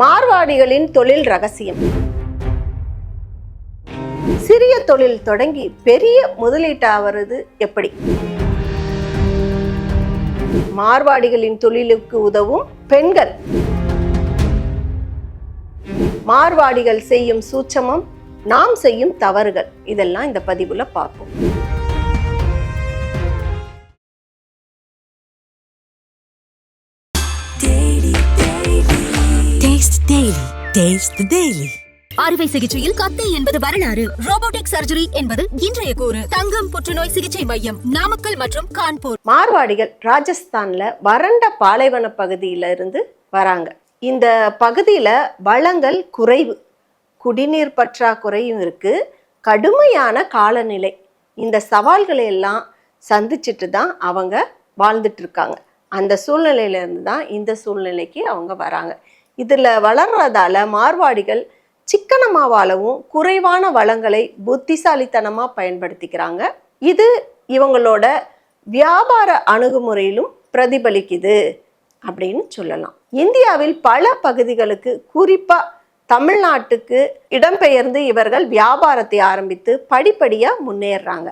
மார்வாடிகளின் தொழில் ரகசியம். சிறிய தொழில் தொடங்கி பெரிய முதலீட்டாவது எப்படி? மார்வாடிகளின் தொழிலுக்கு உதவும் பெண்கள். மார்வாடிகள் செய்யும் சூட்சமம் நாம் செய்யும் தவறுகள். இதெல்லாம் இந்த பதிவுல பார்ப்போம். Taste the Daily. அறுவை சிகிச்சையில் கத்தை என்பது வரலாறு. ரோபோட்டிக் சர்ஜரி என்பது இன்றைய கூறு. தங்கம் புற்றுநோய் சிகிச்சை மையம் நாமக்கல் மற்றும் கான்பூர். மார்வாடிகள் ராஜஸ்தான்ல வறண்ட பாலைவன பகுதியில இருந்து வராங்க. இந்த பகுதியில வளங்கள் குறைவு. குடிநீர் பற்றாக்குறையும் இருக்கு. கடுமையான காலநிலை. இந்த சவால்களை எல்லாம் சந்திச்சுட்டு தான் அவங்க வாழ்ந்துட்டு இருக்காங்க. அந்த சூழ்நிலையில இருந்து தான் இந்த சூழ்நிலைக்கு அவங்க வராங்க. இதில் வளர்றதால மார்வாடிகள் சிக்கனமா வாழவும் குறைவான வளங்களை புத்திசாலித்தனமாக பயன்படுத்திக்கிறாங்க. இது இவங்களோட வியாபார அணுகுமுறையிலும் பிரதிபலிக்குது அப்படின்னு சொல்லலாம். இந்தியாவில் பல பகுதிகளுக்கு குறிப்பாக தமிழ்நாட்டுக்கு இடம்பெயர்ந்து இவர்கள் வியாபாரத்தை ஆரம்பித்து படிப்படியாக முன்னேறுறாங்க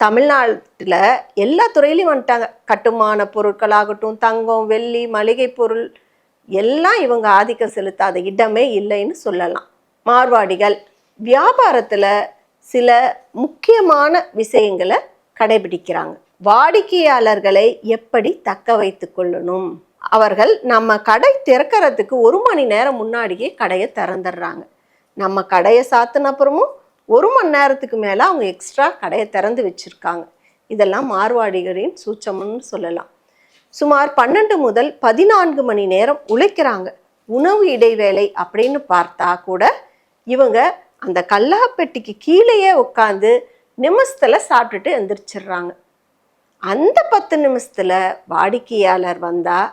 தமிழ்நாட்டில் எல்லா துறையிலையும் வந்துட்டாங்க. கட்டுமான பொருட்களாகட்டும் தங்கம் வெள்ளி மளிகை பொருள் எல்லாம் இவங்க ஆதிக்கம் செலுத்தாத இடமே இல்லைன்னு சொல்லலாம். மார்வாடிகள் வியாபாரத்தில் சில முக்கியமான விஷயங்களை கடைபிடிக்கிறாங்க. வாடிக்கையாளர்களை எப்படி தக்க வைத்து கொள்ளணும்? அவர்கள் நம்ம கடை திறக்கறதுக்கு ஒரு மணி நேரம் முன்னாடியே கடையை திறந்துடுறாங்க. நம்ம கடையை சாத்தின அப்புறமும் ஒரு மணி நேரத்துக்கு மேலே அவங்க எக்ஸ்ட்ரா கடையை திறந்து வச்சுருக்காங்க. இதெல்லாம் மார்வாடிகளின் சூச்சம்னு சொல்லலாம். சுமார் பன்னெண்டு முதல் பதினான்கு மணி நேரம் உழைக்கிறாங்க. உணவு இடைவேளை அப்படின்னு பார்த்தா கூட இவங்க அந்த கல்லாப்பெட்டிக்கு கீழேயே உட்காந்து நிமிஷத்தில் சாப்பிட்டுட்டு எந்திரிச்சிடுறாங்க. அந்த பத்து நிமிஷத்தில் வாடிக்கையாளர் வந்தால்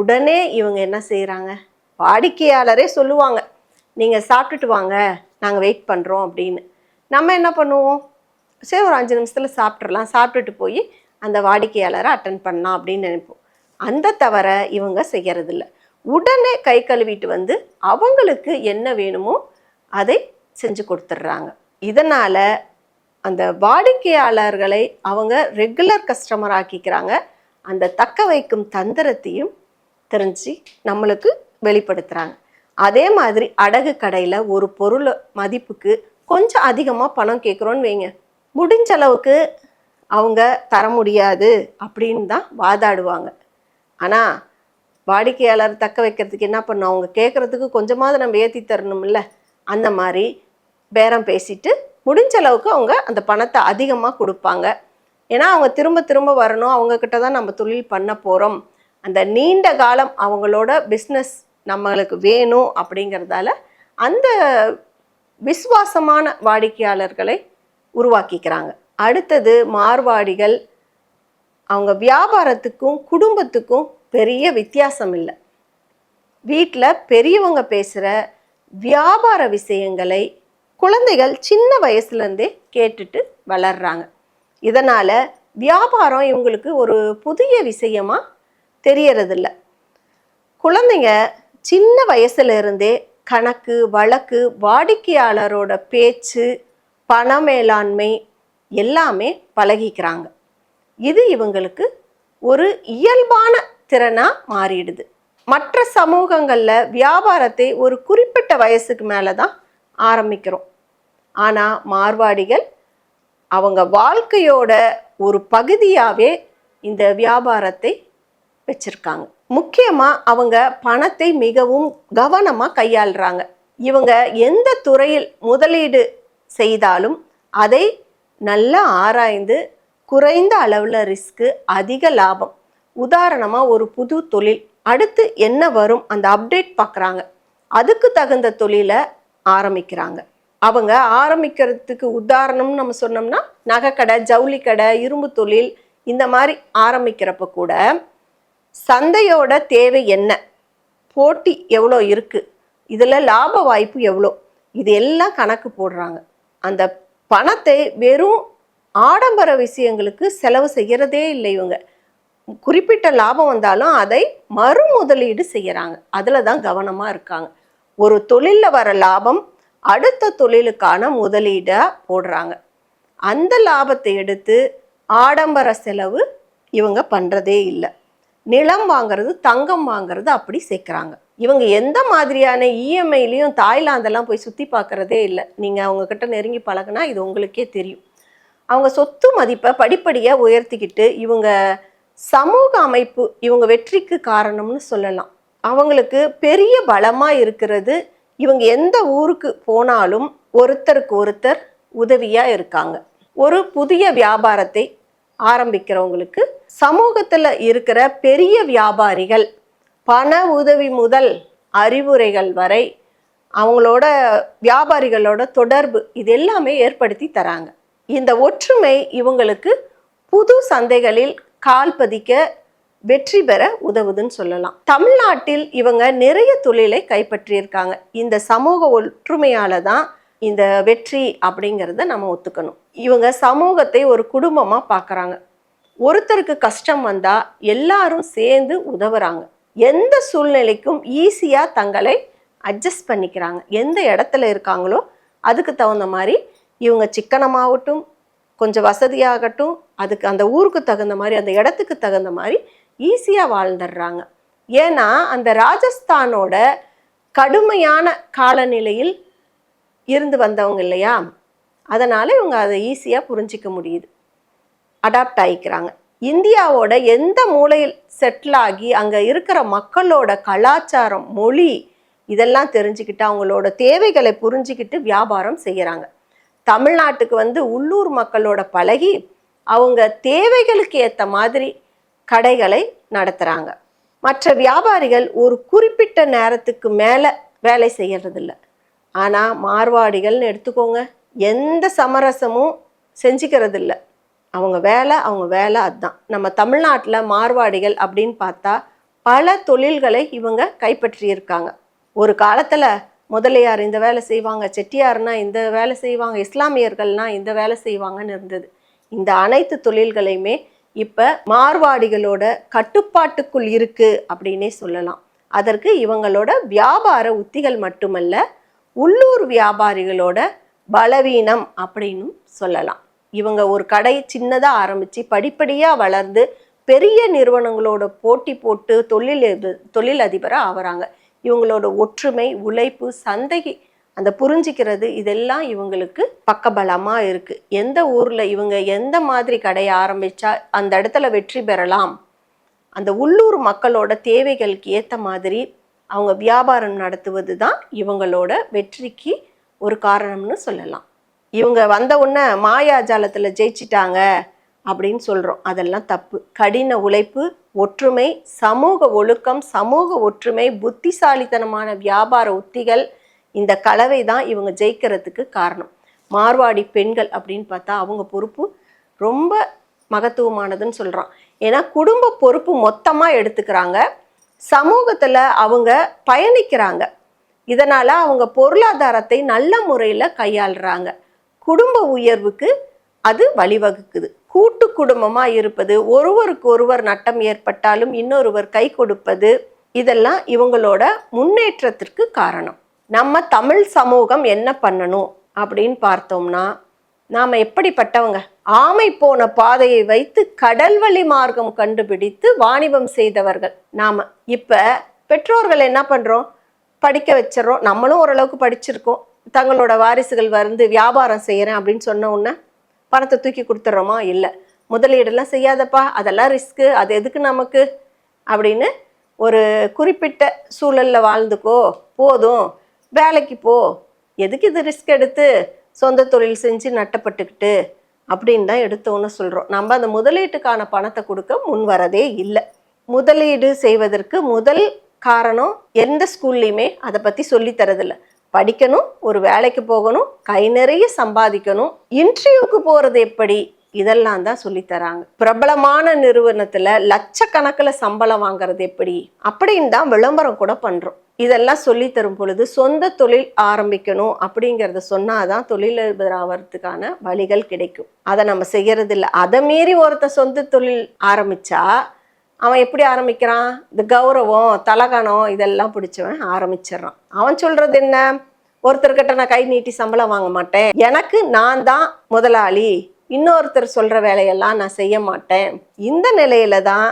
உடனே இவங்க என்ன செய்கிறாங்க வாடிக்கையாளரே சொல்லுவாங்க நீங்கள் சாப்பிட்டுட்டு வாங்க நாங்கள் வெயிட் பண்ணுறோம் அப்படின்னு. நம்ம என்ன பண்ணுவோம்? சரி ஒரு அஞ்சு நிமிஷத்தில் சாப்பிட்றலாம் சாப்பிட்டுட்டு போய் அந்த வாடிக்கையாளரை அட்டன் பண்ணலாம் அப்படின்னு நினைப்போம். அந்த தவிர இவங்க செய்கிறதில்ல உடனே கை கழுவிட்டு வந்து அவங்களுக்கு என்ன வேணுமோ அதை செஞ்சு கொடுத்துட்றாங்க. இதனால் அந்த வாடிக்கையாளர்களை அவங்க ரெகுலர் கஸ்டமர் ஆக்கிக்கிறாங்க. அந்த தக்க வைக்கும் தந்திரத்தையும் தெரிஞ்சு நம்மளுக்கு வெளிப்படுத்துகிறாங்க அதே மாதிரி அடகு கடையில் ஒரு பொருள் மதிப்புக்கு கொஞ்சம் அதிகமாக பணம் கேட்குறோன்னு வைங்க. முடிஞ்ச அளவுக்கு அவங்க தர முடியாது அப்படின்னு தான் வாதாடுவாங்க. ஆனால் வாடிக்கையாளர் தக்க வைக்கிறதுக்கு என்ன பண்ணும் அவங்க கேட்குறதுக்கு கொஞ்சமாவது நம்ம ஏற்றி தரணும்ல? அந்த மாதிரி பேரம் பேசிட்டு முடிஞ்ச அளவுக்கு அவங்க அந்த பணத்தை அதிகமாக கொடுப்பாங்க. ஏன்னா அவங்க திரும்ப திரும்ப வரணும். அவங்கக்கிட்ட தான் நம்ம தொழில் பண்ண போகிறோம் அந்த நீண்ட காலம் அவங்களோட பிஸ்னஸ் நம்மளுக்கு வேணும் அப்படிங்கிறதால அந்த விசுவாசமான வாடிக்கையாளர்களை உருவாக்கிக்கிறாங்க. அடுத்தது மார்வாடிகள். அவங்க வியாபாரத்துக்கும் குடும்பத்துக்கும் பெரிய வித்தியாசம் இல்லை வீட்டில் பெரியவங்க பேசுகிற வியாபார விஷயங்களை குழந்தைகள் சின்ன வயசுலேருந்தே கேட்டுட்டு வளர்றாங்க. இதனால் வியாபாரம் இவங்களுக்கு ஒரு புதிய விஷயமாக தெரியறதில்ல. குழந்தைங்க சின்ன வயசுலேருந்தே கணக்கு வழக்கு வாடிக்கையாளரோட பேச்சு பண மேலாண்மை எல்லாமே பழகிக்கிறாங்க. இது இவங்களுக்கு ஒரு இயல்பான திறனாக மாறிடுது. மற்ற சமூகங்களில் வியாபாரத்தை ஒரு குறிப்பிட்ட வயசுக்கு மேலே தான் ஆரம்பிக்கிறோம். ஆனால் மார்வாடிகள் அவங்க வாழ்க்கையோட ஒரு பகுதியாகவே இந்த வியாபாரத்தை வச்சுருக்காங்க. முக்கியமாக அவங்க பணத்தை மிகவும் கவனமாக கையாளுறாங்க. இவங்க எந்த துறையில் முதலீடு செய்தாலும் அதை நல்லா ஆராய்ந்து குறைந்த அளவில் ரிஸ்க்கு அதிக லாபம். உதாரணமாக ஒரு புது தொழில். அடுத்து என்ன வரும்? அந்த அப்டேட் பார்க்குறாங்க அதுக்கு தகுந்த தொழிலை ஆரம்பிக்கிறாங்க. அவங்க ஆரம்பிக்கிறதுக்கு உதாரணம்னு நம்ம சொன்னோம்னா நகைக்கடை ஜவுளி கடை இரும்பு தொழில் இந்த மாதிரி ஆரம்பிக்கிறப்ப கூட சந்தையோட தேவை என்ன? போட்டி எவ்வளோ இருக்குது இதில் லாப வாய்ப்பு எவ்வளோ? இது எல்லாம் கணக்கு போடுறாங்க. அந்த பணத்தை வெறும் ஆடம்பர விஷயங்களுக்கு செலவு செய்கிறதே இல்லை இவங்க. குறிப்பிட்ட லாபம் வந்தாலும் அதை மறுமுதலீடு செய்கிறாங்க அதில் தான் கவனமாக இருக்காங்க. ஒரு தொழிலில் வர லாபம் அடுத்த தொழிலுக்கான முதலீடாக போடுறாங்க. அந்த லாபத்தை எடுத்து ஆடம்பர செலவு இவங்க பண்ணுறதே இல்லை. நிலம் வாங்குறது தங்கம் வாங்குறது அப்படி சேர்க்குறாங்க. இவங்க எந்த மாதிரியான இஎம்ஐலையும் தாய்லாந்தெல்லாம் போய் சுற்றி பார்க்குறதே இல்லை. நீங்கள் அவங்கக்கிட்ட நெருங்கி பழகுனா இது உங்களுக்கே தெரியும். அவங்க சொத்து மதிப்பை படிப்படியாக உயர்த்திக்கிட்டு இவங்க சமூக அமைப்பு இவங்க வெற்றிக்கு காரணம்னு சொல்லலாம். அவங்களுக்கு பெரிய பலமாக இருக்கிறது இவங்க எந்த ஊருக்கு போனாலும் ஒருத்தருக்கு ஒருத்தர் உதவியாக இருக்காங்க. ஒரு புதிய வியாபாரத்தை ஆரம்பிக்கிறவங்களுக்கு சமூகத்தில் இருக்கிற பெரிய வியாபாரிகள் பண உதவி முதல் அறிவுரைகள் வரை அவங்களோட வியாபாரிகளோட தொடர்பு இது எல்லாமே ஏற்படுத்தி தராங்க. இந்த ஒற்றுமை இவங்களுக்கு புது சந்தைகளில் கால் பதிக்க வெற்றி பெற உதவுதுன்னு சொல்லலாம். தமிழ்நாட்டில் இவங்க நிறைய தொழிலை கைப்பற்றியிருக்காங்க. இந்த சமூக ஒற்றுமையால தான் இந்த வெற்றி அப்படிங்கிறத நம்ம ஒத்துக்கணும். இவங்க சமூகத்தை ஒரு குடும்பமாக பார்க்குறாங்க ஒருத்தருக்கு கஷ்டம் வந்தால் எல்லாரும் சேர்ந்து உதவுறாங்க. எந்த சூழ்நிலைக்கும் ஈஸியாக தங்களை அட்ஜஸ்ட் பண்ணிக்கிறாங்க. எந்த இடத்துல இருக்காங்களோ அதுக்கு தகுந்த மாதிரி இவங்க சிக்கனமாகட்டும் கொஞ்சம் வசதியாகட்டும் அதுக்கு அந்த ஊருக்கு தகுந்த மாதிரி அந்த இடத்துக்கு தகுந்த மாதிரி ஈஸியாக வாழ்ந்துடுறாங்க. ஏன்னா அந்த ராஜஸ்தானோட கடுமையான காலநிலையில் இருந்து வந்தவங்க இல்லையா? அதனால் இவங்க அதை ஈஸியாக புரிஞ்சிக்க முடியுது. அடாப்ட் ஆகிக்கிறாங்க இந்தியாவோட எந்த மூலையில் செட்டில் ஆகி அங்கே இருக்கிற மக்களோட கலாச்சாரம் மொழி இதெல்லாம் தெரிஞ்சுக்கிட்டு அவங்களோட தேவைகளை புரிஞ்சுக்கிட்டு வியாபாரம் செய்கிறாங்க தமிழ்நாட்டுக்கு வந்து உள்ளூர் மக்களோட பழகி அவங்க தேவைகளுக்கு ஏற்ற மாதிரி கடைகளை நடத்துகிறாங்க மற்ற வியாபாரிகள் ஒரு குறிப்பிட்ட நேரத்துக்கு மேலே வேலை செய்யறதில்ல. ஆனால் மார்வாடிகள்னு எடுத்துக்கோங்க எந்த சமரசமும் செஞ்சுக்கிறதில்லை. அவங்க வேலை அவங்க வேலை அதுதான் நம்ம தமிழ்நாட்டில் மார்வாடிகள் அப்படின்னு பார்த்தா பல தொழில்களை இவங்க கைப்பற்றியிருக்காங்க. ஒரு காலத்தில் முதலியார் இந்த வேலை செய்வாங்க செட்டியார்னா இந்த வேலை செய்வாங்க இஸ்லாமியர்கள்னா இந்த வேலை செய்வாங்கன்னு இருந்தது. இந்த அனைத்து தொழில்களையுமே இப்போ மார்வாடிகளோட கட்டுப்பாட்டுக்குள் இருக்குது அப்படின்னே சொல்லலாம். அதற்கு இவங்களோட வியாபார உத்திகள் மட்டுமல்ல உள்ளூர் வியாபாரிகளோட பலவீனம் அப்படின்னும் சொல்லலாம். இவங்க ஒரு கடை சின்னதாக ஆரம்பித்து படிப்படியாக வளர்ந்து பெரிய நிறுவனங்களோட போட்டி போட்டு தொழில் தொழில் அதிபராக ஆகிறாங்க இவங்களோட ஒற்றுமை உழைப்பு சந்தை அந்த புரிஞ்சிக்கிறது இதெல்லாம் இவங்களுக்கு பக்கபலமாக இருக்குது எந்த ஊரில் இவங்க எந்த மாதிரி கடையை ஆரம்பித்தா அந்த இடத்துல வெற்றி பெறலாம்? அந்த உள்ளூர் மக்களோட தேவைகளுக்கு ஏற்ற மாதிரி அவங்க வியாபாரம் நடத்துவது தான் இவங்களோட வெற்றிக்கு ஒரு காரணம்னு சொல்லலாம். இவங்க வந்த உடனே மாயாஜாலத்தில் ஜெயிச்சிட்டாங்க அப்படின்னு சொல்கிறோம் அதெல்லாம் தப்பு. கடின உழைப்பு ஒற்றுமை சமூக ஒழுக்கம் சமூக ஒற்றுமை புத்திசாலித்தனமான வியாபார உத்திகள் இந்த கலவை தான் இவங்க ஜெயிக்கிறதுக்கு காரணம். மார்வாடி பெண்கள் அப்படின்னு பார்த்தா அவங்க பொறுப்பு ரொம்ப மகத்துவமானதுன்னு சொல்கிறான் ஏன்னா குடும்ப பொறுப்பு மொத்தமாக எடுத்துக்கிறாங்க. சமூகத்தில் அவங்க பயணிக்கிறாங்க. இதனால் அவங்க பொருளாதாரத்தை நல்ல முறையில் கையாளுறாங்க. குடும்ப உயர்வுக்கு அது வழிவகுக்குது. கூட்டு குடும்பமாக இருப்பது ஒருவருக்கு ஒருவர் நட்டம் ஏற்பட்டாலும் இன்னொருவர் கை கொடுப்பது இதெல்லாம் இவங்களோட முன்னேற்றத்திற்கு காரணம். நம்ம தமிழ் சமூகம் என்ன பண்ணணும் அப்படின்னு பார்த்தோம்னா நாம் எப்படிப்பட்டவங்க? ஆமை போன பாதையை வைத்து கடல் வழி மார்க்கம் கண்டுபிடித்து வாணிபம் செய்தவர்கள் நாம். இப்போ பெற்றோர்கள் என்ன பண்ணுறோம் படிக்க வச்சிடறோம். நம்மளும் ஓரளவுக்கு படிச்சிருக்கோம். தங்களோட வாரிசுகள் வந்து வியாபாரம் செய்கிறேன் அப்படின்னு சொன்ன உடனே பணத்தை தூக்கி கொடுத்துட்றோமா? இல்லை. முதலீடெல்லாம் செய்யாதப்பா. அதெல்லாம் ரிஸ்க்கு அது எதுக்கு நமக்கு? அப்படின்னு ஒரு குறிப்பிட்ட சூழலில் வாழ்ந்துக்கோ. போதும். வேலைக்கு போ. எதுக்கு இது ரிஸ்க் எடுத்து சொந்த தொழில் செஞ்சு நட்டப்பட்டுக்கிட்டு? அப்படின்னு தான் எடுத்தோன்னு சொல்கிறோம் நம்ம அந்த முதலீட்டுக்கான பணத்தை கொடுக்க முன் வரதே இல்லை. முதலீடு செய்வதற்கு முதல் காரணம் எந்த ஸ்கூல்லையுமே அதை பற்றி சொல்லித்தரதில்லை படிக்கணும் ஒரு வேலைக்கு போகணும் கை நிறைய சம்பாதிக்கணும் இன்டர்வியூக்கு போகிறது எப்படி? இதெல்லாம் தான் சொல்லித்தராங்க பிரபலமான நிறுவனத்தில் லட்சக்கணக்கில் சம்பளம் வாங்குறது எப்படி? அப்படின்னு தான் விளம்பரம் கூட பண்ணுறோம் இதெல்லாம் சொல்லி தரும் பொழுது சொந்த தொழில் ஆரம்பிக்கணும் அப்படிங்கிறத சொன்னாதான் தொழிலதிபர் ஆகிறதுக்கான வழிகள் கிடைக்கும். அதை நம்ம செய்யறது இல்லை அதை மீறி ஒருத்த சொந்த தொழில் ஆரம்பிச்சா அவன் எப்படி ஆரம்பிக்கிறான்? இந்த கௌரவம் தலகணம் இதெல்லாம் பிடிச்சவன் ஆரம்பிச்சிடுறான். அவன் சொல்றது என்ன? ஒருத்தர்கிட்ட நான் கை நீட்டி சம்பளம் வாங்க மாட்டேன். எனக்கு நான் தான் முதலாளி. இன்னொருத்தர் சொல்ற வேலையெல்லாம் நான் செய்ய மாட்டேன். இந்த நிலையில தான்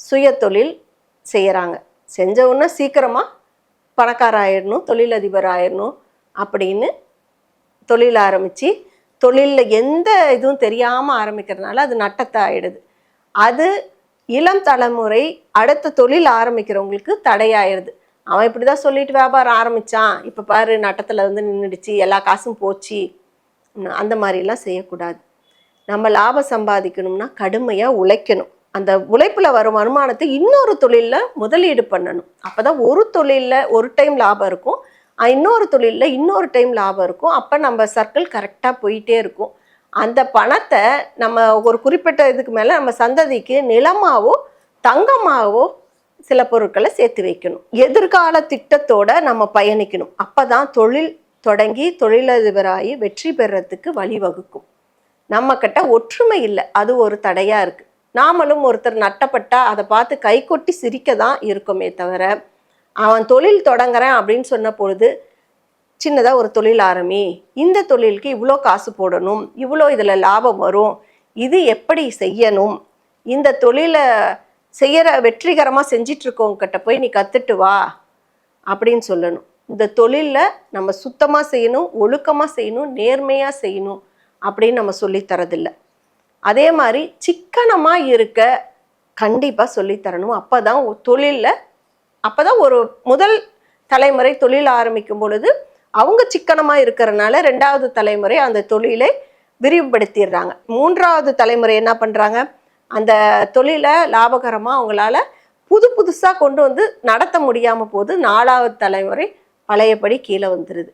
சுய தொழில் செய்கிறாங்க செஞ்ச உடனே சீக்கிரமா பணக்கார ஆயிடணும் தொழிலதிபர் ஆயிடணும் அப்படின்னு தொழில் ஆரம்பித்து தொழிலில் எந்த இதுவும் தெரியாமல் ஆரம்பிக்கிறதுனால அது நட்டத்தை ஆயிடுது. அது இளம் தலைமுறை அடுத்த தொழில் ஆரம்பிக்கிறவங்களுக்கு தடையாயிருது. அவன் இப்படி தான் சொல்லிட்டு வியாபாரம் ஆரம்பித்தான் இப்போ பாரு நட்டத்தில் வந்து நின்றுடுச்சு எல்லா காசும் போச்சு. அந்த மாதிரிலாம் செய்யக்கூடாது. நம்ம லாபம் சம்பாதிக்கணும்னா கடுமையாக உழைக்கணும். அந்த உழைப்பில் வரும் வருமானத்தை இன்னொரு தொழிலில் முதலீடு பண்ணணும். அப்போ தான் ஒரு தொழிலில் ஒரு டைம் லாபம் இருக்கும். இன்னொரு தொழிலில் இன்னொரு டைம் லாபம் இருக்கும். அப்போ நம்ம சர்க்கிள் கரெக்டாக போயிட்டே இருக்கும். அந்த பணத்தை நம்ம ஒரு குறிப்பிட்ட இதுக்கு மேலே நம்ம சந்ததிக்கு நிலமாவோ தங்கமாகவோ சில பொருட்களை சேர்த்து வைக்கணும். எதிர்கால திட்டத்தோட நம்ம பயணிக்கணும். அப்போ தான் தொழில் தொடங்கி தொழிலதிபராகி வெற்றி பெறத்துக்கு வழிவகுக்கும். நம்ம கிட்ட ஒற்றுமை இல்லை. அது ஒரு தடையாக இருக்குது நாமளும் ஒருத்தர் நட்டப்பட்டால் அதை பார்த்து கை கொட்டி சிரிக்க தான் இருக்குமே தவிர அவன் தொழில் தொடங்குறேன் அப்படின்னு சொன்ன பொழுது சின்னதாக ஒரு தொழில் ஆரம்பி இந்த தொழிலுக்கு இவ்வளோ காசு போடணும் இவ்வளோ இதில் லாபம் வரும் இது எப்படி செய்யணும் இந்த தொழிலை செய்யற வெற்றிகரமாக செஞ்சிட்ருக்கவங்கிட்ட போய் நீ கற்றுட்டு வா அப்படின்னு சொல்லணும். இந்த தொழிலில் நம்ம சுத்தமாக செய்யணும் ஒழுக்கமாக செய்யணும் நேர்மையாக செய்யணும் அப்படின்னு நம்ம சொல்லித்தரதில்ல அதே மாதிரி சிக்கனமாக இருக்க கண்டிப்பாக சொல்லித்தரணும் அப்போ தான் தொழிலில் அப்போ தான் ஒரு முதல் தலைமுறை தொழில் ஆரம்பிக்கும் பொழுது அவங்க சிக்கனமாக இருக்கிறனால ரெண்டாவது தலைமுறை அந்த தொழிலை விரிவுபடுத்திடுறாங்க. மூன்றாவது தலைமுறை என்ன பண்ணுறாங்க அந்த தொழிலை லாபகரமாக அவங்களால புது புதுசாக கொண்டு வந்து நடத்த முடியாமல் போது நாலாவது தலைமுறை பழையபடி கீழே வந்துடுது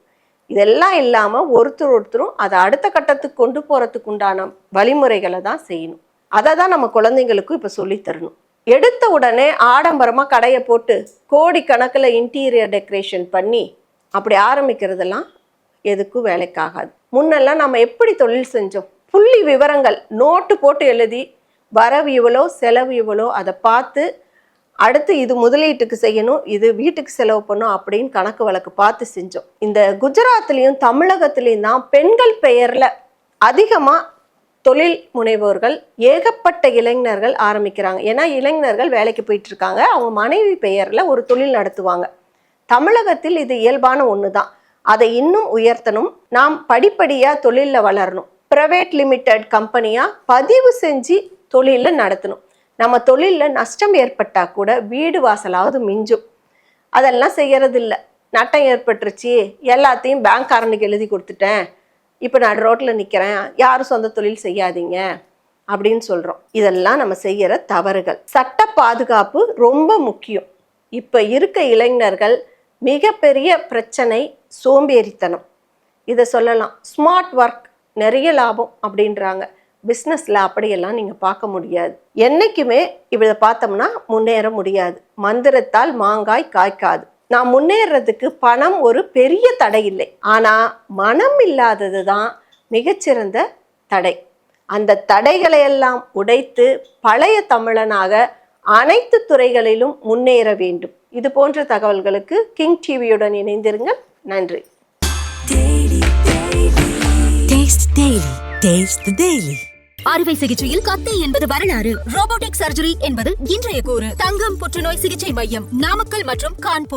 இதெல்லாம் இல்லாமல் ஒருத்தர் ஒருத்தரும் அதை அடுத்த கட்டத்துக்கு கொண்டு போகிறதுக்கு உண்டான வழிமுறைகளை தான் செய்யணும். அதை தான் நம்ம குழந்தைங்களுக்கும் இப்போ சொல்லித் தரணும். எடுத்த உடனே ஆடம்பரமாக கடையை போட்டு கோடி கணக்கில் இன்டீரியர் டெக்கரேஷன் பண்ணி அப்படி ஆரம்பிக்கிறதெல்லாம் எதுக்கும் வேலைக்காகாது. முன்னெல்லாம் நம்ம எப்படி தொழில் செஞ்சோம்? புள்ளி விவரங்கள் நோட்டு போட்டு எழுதி வரவு இவ்வளோ செலவு இவ்வளோ அதை பார்த்து அடுத்து இது முதலீட்டுக்கு செய்யணும் இது வீட்டுக்கு செலவு பண்ணும் அப்படின்னு கணக்கு வழக்கு பார்த்து செஞ்சோம். இந்த குஜராத்லேயும் தமிழகத்துலேயும் தான் பெண்கள் பெயரில் அதிகமாக தொழில் முனைவோர்கள் ஏகப்பட்ட இளைஞர்கள் ஆரம்பிக்கிறாங்க. ஏன்னா இளைஞர்கள் வேலைக்கு போயிட்டு இருக்காங்க. அவங்க மனைவி பெயரில் ஒரு தொழில் நடத்துவாங்க. தமிழகத்தில் இது இயல்பான ஒன்று தான் அதை இன்னும் உயர்த்தணும். நாம் படிப்படியாக தொழிலில் வளரணும். ப்ரைவேட் லிமிடெட் கம்பெனியாக பதிவு செஞ்சு தொழிலில் நடத்தணும். நம்ம தொழிலில் நஷ்டம் ஏற்பட்டால் கூட வீடு வாசலாவது மிஞ்சும். அதெல்லாம் செய்யறதில்ல. நட்டம் ஏற்பட்டுருச்சு. எல்லாத்தையும் பேங்க்காரனுக்கு எழுதி கொடுத்துட்டேன். இப்போ நான் ரோட்டில் நிற்கிறேன் யாரும் சொந்த தொழில் செய்யாதீங்க? அப்படின்னு சொல்கிறோம் இதெல்லாம் நம்ம செய்கிற தவறுகள். சட்ட பாதுகாப்பு ரொம்ப முக்கியம். இப்போ இருக்க இளைஞர்கள் மிகப்பெரிய பிரச்சனை சோம்பேறித்தனம். இதை சொல்லலாம். ஸ்மார்ட் ஒர்க் நிறைய லாபம் அப்படின்றாங்க. பிஸ்னஸில் அப்படியெல்லாம் நீங்கள் பார்க்க முடியாது. என்றைக்குமே இவளை பார்த்தோம்னா முன்னேற முடியாது. மந்திரத்தால் மாங்காய் காய்க்காது. நான் முன்னேறதுக்கு பணம் ஒரு பெரிய தடை இல்லை. ஆனால் மனம் இல்லாதது தான் மிகச்சிறந்த தடை. அந்த தடைகளை எல்லாம் உடைத்து பழைய தமிழனாக அனைத்து துறைகளிலும் முன்னேற வேண்டும். இது போன்ற தகவல்களுக்கு கிங் டிவியுடன் இணைந்திருங்கள். நன்றி. Taste Daily. Taste the Daily. அறுவை சிகிச்சையில் கத்தை என்பது வரலாறு. ரோபோட்டிக் சர்ஜரி என்பது இன்றைய கூறு. தங்கம் புற்றுநோய் சிகிச்சை மையம் நாமக்கல் மற்றும் கான்பூர்.